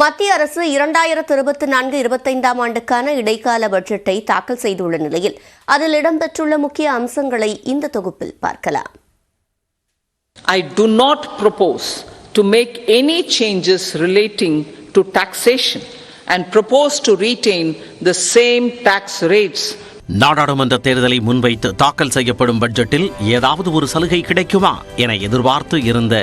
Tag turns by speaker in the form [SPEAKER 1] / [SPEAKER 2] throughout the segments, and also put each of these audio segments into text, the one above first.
[SPEAKER 1] மத்திய அரசு இரண்டாயிரத்து இருபத்தி நான்கு இருபத்தைந்தாம் ஆண்டுக்கான இடைக்கால பட்ஜெட்டை தாக்கல் செய்துள்ள நிலையில் அதில் இடம்பெற்றுள்ள முக்கிய அம்சங்களை இந்த தொகுப்பில் பார்க்கலாம்.
[SPEAKER 2] I do not propose to make any changes relating to taxation and propose to retain the same tax rates.
[SPEAKER 3] நாடாளுமன்ற தேர்தலை முன்வைத்து தாக்கல் செய்யப்படும் பட்ஜெட்டில் ஏதாவது ஒரு சலுகை கிடைக்குமா என எதிர்பார்த்து இருந்த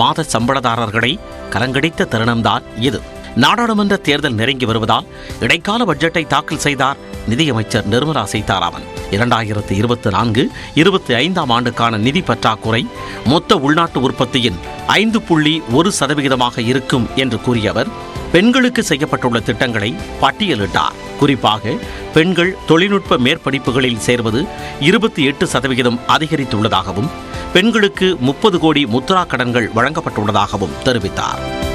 [SPEAKER 3] மாத சம்பளதாரர்களை கலங்கடித்த தருணம்தான் இது. நாடாளுமன்ற தேர்தல் நெருங்கி வருவதால் இடைக்கால பட்ஜெட்டை தாக்கல் செய்தார் நிதியமைச்சர் நிர்மலா சீதாராமன். இரண்டாயிரத்து இருபத்தி நான்கு இருபத்தி ஐந்தாம் ஆண்டுக்கான நிதி பற்றாக்குறை மொத்த உள்நாட்டு உற்பத்தியின் ஐந்து புள்ளி ஒரு சதவிகிதமாக இருக்கும் என்று கூறிய அவர் பெண்களுக்கு செய்யப்பட்டுள்ள திட்டங்களை பட்டியலிட்டார். குறிப்பாக பெண்கள் தொழில்நுட்ப மேற்படிப்புகளில் சேர்வது இருபத்தி எட்டு சதவிகிதம் அதிகரித்துள்ளதாகவும் பெண்களுக்கு முப்பது கோடி முத்ரா கடன்கள் வழங்கப்பட்டுள்ளதாகவும் தெரிவித்தார்.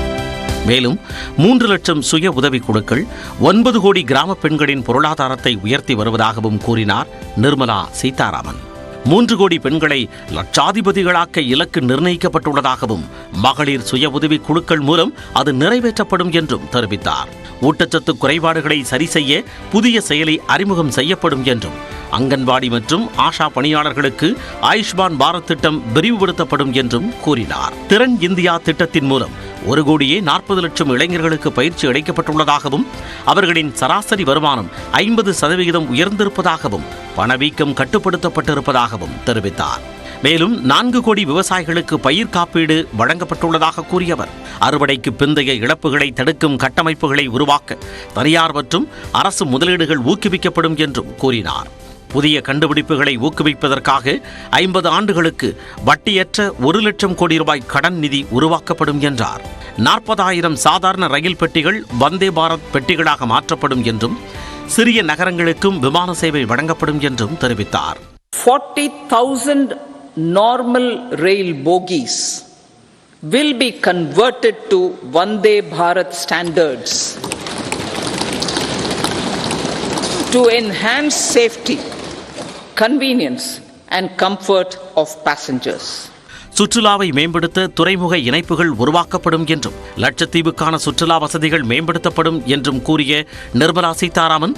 [SPEAKER 3] மேலும் மூன்று லட்சம் சுய உதவிக் குழுக்கள் ஒன்பது கோடி கிராம பெண்களின் பொருளாதாரத்தை உயர்த்தி வருவதாகவும் கூறினார் நிர்மலா சீதாராமன். மூன்று கோடி பெண்களை லட்சாதிபதிகளாக்க இலக்கு நிர்ணயிக்கப்பட்டுள்ளதாகவும் மகளிர் சுய உதவி குழுக்கள் மூலம் அது நிறைவேற்றப்படும் என்றும் தெரிவித்தார். ஊட்டச்சத்து குறைபாடுகளை சரி செய்ய புதிய செயலி அறிமுகம் செய்யப்படும் என்றும் அங்கன்வாடி மற்றும் ஆஷா பணியாளர்களுக்கு ஆயுஷ்மான் பாரத் திட்டம் விரிவுபடுத்தப்படும் என்றும் கூறினார். திறன் இந்தியா திட்டத்தின் மூலம் ஒரு கோடியே நாற்பது லட்சம் இளைஞர்களுக்கு பயிற்சி அளிக்கப்பட்டுள்ளதாகவும் அவர்களின் சராசரி வருமானம் ஐம்பது சதவிகிதம் உயர்ந்திருப்பதாகவும் பணவீக்கம் கட்டுப்படுத்தப்பட்டிருப்பதாகவும் தெரிவித்தார். மேலும் நான்கு கோடி விவசாயிகளுக்கு பயிர் காப்பீடு வழங்கப்பட்டுள்ளதாக கூறியவர். அறுவடைக்கு பிந்தைய இழப்புகளை தடுக்கும் கட்டமைப்புகளை உருவாக்க தனியார் மற்றும் அரசு முதலீடுகள் ஊக்குவிக்கப்படும் என்றும் கூறினார். புதிய கண்டுபிடிப்புகளை ஊக்குவிப்பதற்காக ஐம்பது ஆண்டுகளுக்கு வட்டியற்ற ஒரு லட்சம் கோடி ரூபாய் கடன் நிதி உருவாக்கப்படும் என்றார். நாற்பதாயிரம் சாதாரண ரயில் பெட்டிகள் வந்தே பாரத் பெட்டிகளாக மாற்றப்படும் என்றும் சிறிய நகரங்களுக்கும் விமான சேவை வழங்கப்படும் என்றும் தெரிவித்தார்.
[SPEAKER 2] 40,000 normal rail bogies will be converted to Vande Bharat standards to enhance safety, convenience, and comfort of passengers.
[SPEAKER 3] சுற்றுலாவை மேம்படுத்த துறைமுக இணைப்புகள் உருவாக்கப்படும் என்றும் லட்சத்தீவுக்கான சுற்றுலா வசதிகள் மேம்படுத்தப்படும் என்றும் கூறிய நிர்மலா சீதாராமன்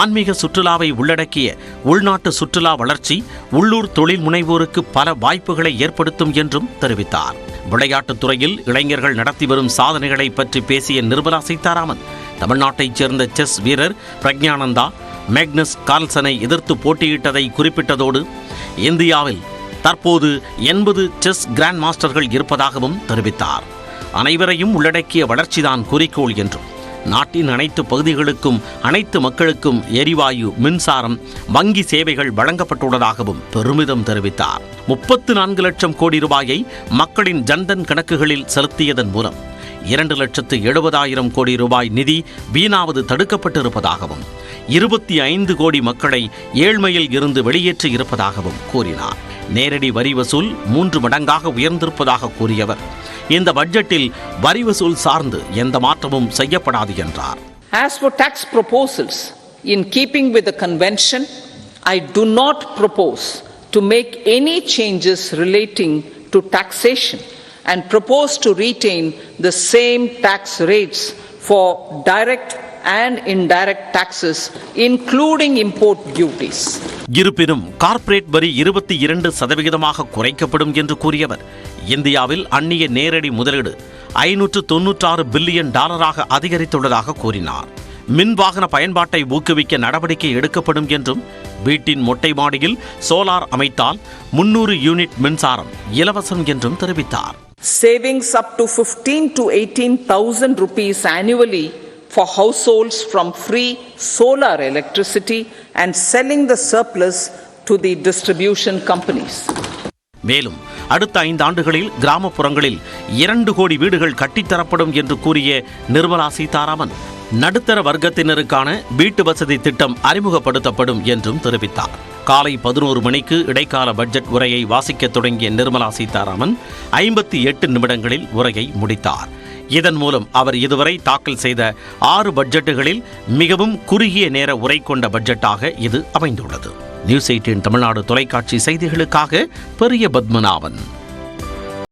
[SPEAKER 3] ஆன்மீக சுற்றுலாவை உள்ளடக்கிய உள்நாட்டு சுற்றுலா வளர்ச்சி உள்ளூர் தொழில் முனைவோருக்கு பல வாய்ப்புகளை ஏற்படுத்தும் என்றும் தெரிவித்தார் விளையாட்டுத் துறையில் இளைஞர்கள் நடத்தி வரும் சாதனைகளை பற்றி பேசிய நிர்மலா சீதாராமன் தமிழ்நாட்டைச் சேர்ந்த செஸ் வீரர் பிரக்ஞானந்தா மேக்னஸ் கார்ல்சனை எதிர்த்து போட்டியிட்டதை குறிப்பிட்டதோடு இந்தியாவில் தற்போது எண்பது செஸ் கிராண்ட் மாஸ்டர்கள் இருப்பதாகவும் தெரிவித்தார். அனைவரையும் உள்ளடக்கிய வளர்ச்சிதான் குறிக்கோள் என்றும் நாட்டின் அனைத்து பகுதிகளுக்கும் அனைத்து மக்களுக்கும் எரிவாயு மின்சாரம் வங்கி சேவைகள் வழங்கப்பட்டுள்ளதாகவும் பெருமிதம் தெரிவித்தார். முப்பத்து நான்கு லட்சம் கோடி ரூபாயை மக்களின் ஜன்தன் கணக்குகளில் செலுத்தியதன் மூலம் இரண்டு லட்சத்து எழுபதாயிரம் கோடி ரூபாய் நிதி வீணாவது தடுக்கப்பட்டிருப்பதாகவும் இருபத்தி ஐந்து கோடி மக்களை ஏழ்மையில் இருந்து வெளியேற்றி இருப்பதாகவும் கூறினார். நேரடி வரி வசூல் மூன்று மடங்காக உயர்ந்திருப்பதாக கூறியவர். இந்த பட்ஜெட்டில் வரி வசூல் சார்ந்து எந்த மாற்றமும் செய்யப்படாது என்றார்.
[SPEAKER 2] As for tax proposals, in keeping with the convention, I do not propose to make any changes relating to taxation. And propose to retain the same tax rates for direct and indirect taxes, including import duties.
[SPEAKER 3] இருப்பினும் corporate வரி இருபத்தி இரண்டு சதவிகிதமாக குறைக்கப்படும் என்று கூறியவர். இந்தியாவில் அந்நிய நேரடி முதலீடு ஐநூற்று தொன்னூற்றாறு பில்லியன் டாலராக அதிகரித்துள்ளதாக கூறினார். மின் வாகன பயன்பாட்டை ஊக்குவிக்க நடவடிக்கை எடுக்கப்படும் என்றும் வீட்டின் மொட்டை மாடியில் சோலார் அமைத்தால் முன்னூறு யூனிட் மின்சாரம் இலவசம் என்றும் தெரிவித்தார்.
[SPEAKER 2] Savings up to 15 to 18,000 rupees annually for households from free solar electricity and selling the surplus to the distribution companies.
[SPEAKER 3] மேலும் அடுத்த ஐந்து ஆண்டுகளில் கிராமப்புறங்களில் இரண்டு கோடி வீடுகள் கட்டித்தரப்படும் என்று கூறிய நிர்மலா சீதாராமன் நடுத்தர வர்க்கத்தினருக்கான வீட்டு வசதி திட்டம் அறிமுகப்படுத்தப்படும் என்றும் தெரிவித்தார் காலை பதினோரு மணிக்கு இடைக்கால பட்ஜெட் உரையை வாசிக்கத் தொடங்கிய நிர்மலா சீதாராமன் ஐம்பத்தி எட்டு நிமிடங்களில் உரையை முடித்தார். இதன் மூலம் அவர் இதுவரை தாக்கல் செய்த ஆறு பட்ஜெட்டுகளில் மிகவும் குறுகிய நேர உரை கொண்ட பட்ஜெட்டாக இது அமைந்துள்ளது. நியூஸ் எயிட்டின் தமிழ்நாடு தொலைக்காட்சி செய்திகளுக்காக பெரிய பத்மநாபன்.